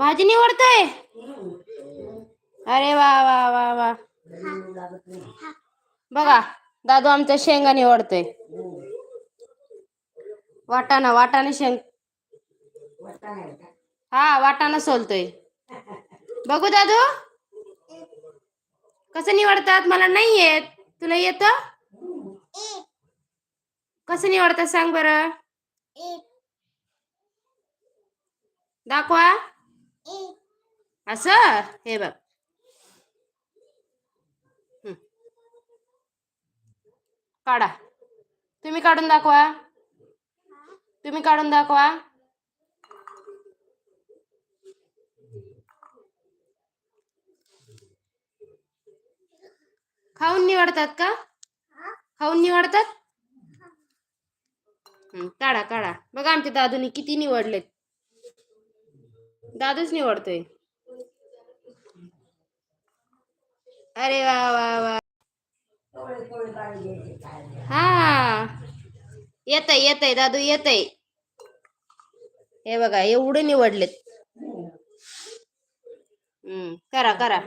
भाजी निवडतोय? अरे वा वा वा वा. बघा दादू आमच्या शेंगा निवडतोय. वाटाणा वाटाणा शेंग. हा वाटाणा सोलतोय. बघू दादू. कसं निवडतात? मला नाही येत. तुला येत? कसं निवडतात सांग बरं. दाखवा. असं? हे बघ. काढा. तुम्ही काढून दाखवा. तुम्ही काढून दाखवा. खाऊन निवडतात का? खाऊन निवडतात? काढा काढा. बघा आमच्या दादूनी किती निवडलेत. दादूच निवडतोय. अरे वा वा वा. हा. येतय येतय दादू येतय. हे बघा एवढे निवडलेत. हम्म करा करा.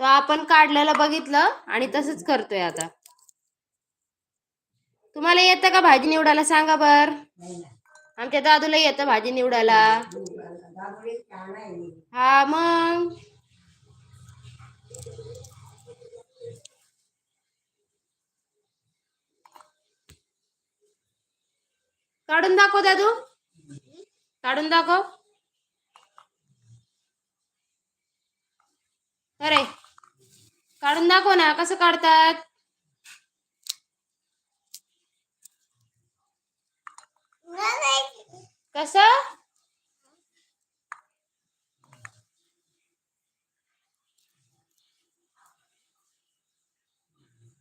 तो आपण काढलेलं बघितलं आणि तसंच करतोय आता. तुम्हाला येतं का भाजी निवडायला? सांगा बर. आमच्या दादूला येतं भाजी निवडायला. हा मग? काढून दाखव दादू. काढून दाखव. अरे काढून दाखव ना कसं काढतात? कसं?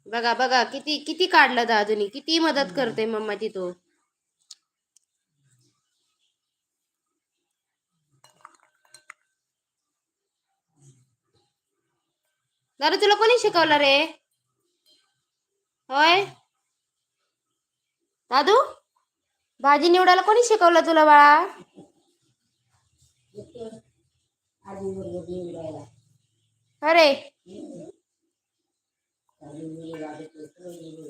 बघा बघा किती किती काढलं दादूनी किती मदत करते मम्माची तो दादा तुला कोणी शिकवलं रे? होय? दादू? भाजी निवडायला कोणी शिकवलं तुला बाळा? अरे.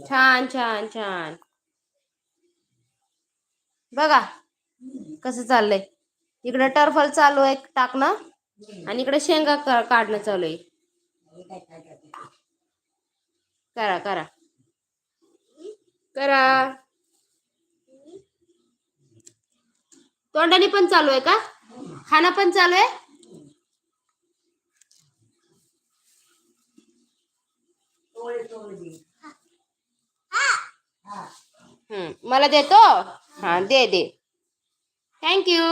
छान छान छान. बघा कसं चाललंय. इकडे टर्फल चालू आहे टाकणं आणि इकडे शेंगा का- काढणं चालू आहे. करा करा. करा. तोंडाने पण चालू आहे का? खाणं पण चालू आहे? हम्म, मला देतो? हा दे दे. थँक्यू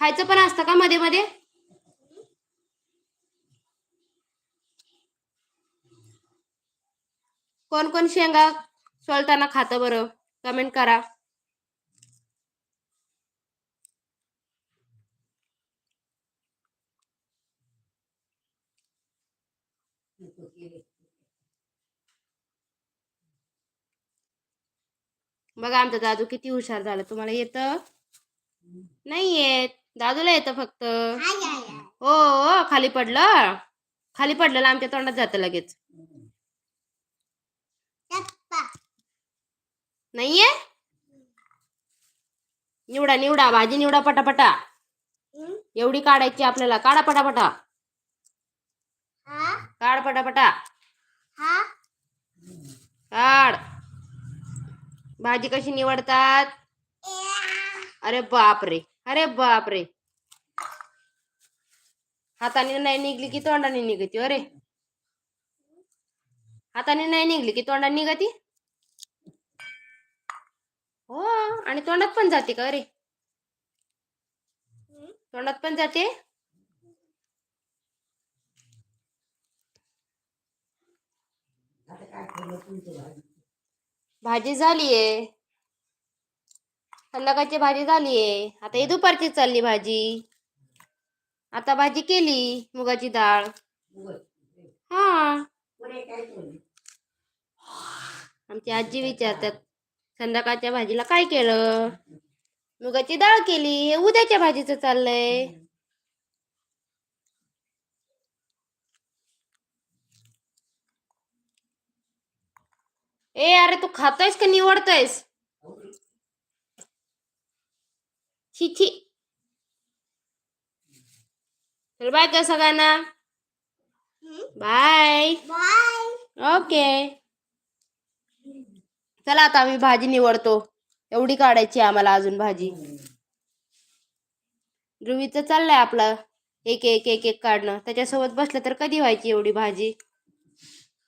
खायचं पण असतं का मध्ये मध्ये? कोण कोण शेंगा सोलताना खातं बरं? कमेंट करा. बघा आमचा दादू किती हुशार झाला. तुम्हाला येतं? नाही येत दादूला येतं फक्त. हो हो, खाली पडलं. खाली पडलेलं आमच्या तोंडात जातं लगेच. नाहीये? निवडा निवडा भाजी निवडा पटापटा. एवढी काढायची आपल्याला. काढा पटापटा. काढ पटापटा. काढ. भाजी कशी निवडतात? अरे बापरे अरे बापरे. हाताने नाही निघली की तोंडाने निघती हो अरे हाताने नाही निघली की तोंडाने निघती? हो आणि तोंडात पण जाते का अरे तोंडात पण जाते? भाजी झालीये. संध्याकाळची भाजी झालीये. आता ही दुपारची चालली भाजी. आता भाजी केली मुगाची डाळ. हा. आमची आजी विचारतात संध्याकाळच्या भाजीला काय केलं? मुगाची डाळ केली हे उद्याच्या भाजीचं चाललंय. ए अरे तू खातोयस का निवडतोयस? छी छी. चल बाय कर सगळ्यांना? बाय ओके चला आता आम्ही भाजी निवडतो. एवढी काढायची आम्हाला अजून भाजी. ध्रुवीचं चाललंय आपलं. एक एक एक एक काढणं. त्याच्यासोबत बसलं तर कधी व्हायची एवढी भाजी?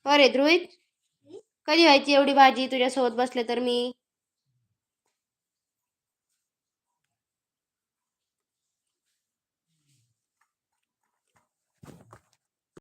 अरे ध्रुवीत? कधी व्हायची एवढी भाजी तुझ्यासोबत बसले तर मी?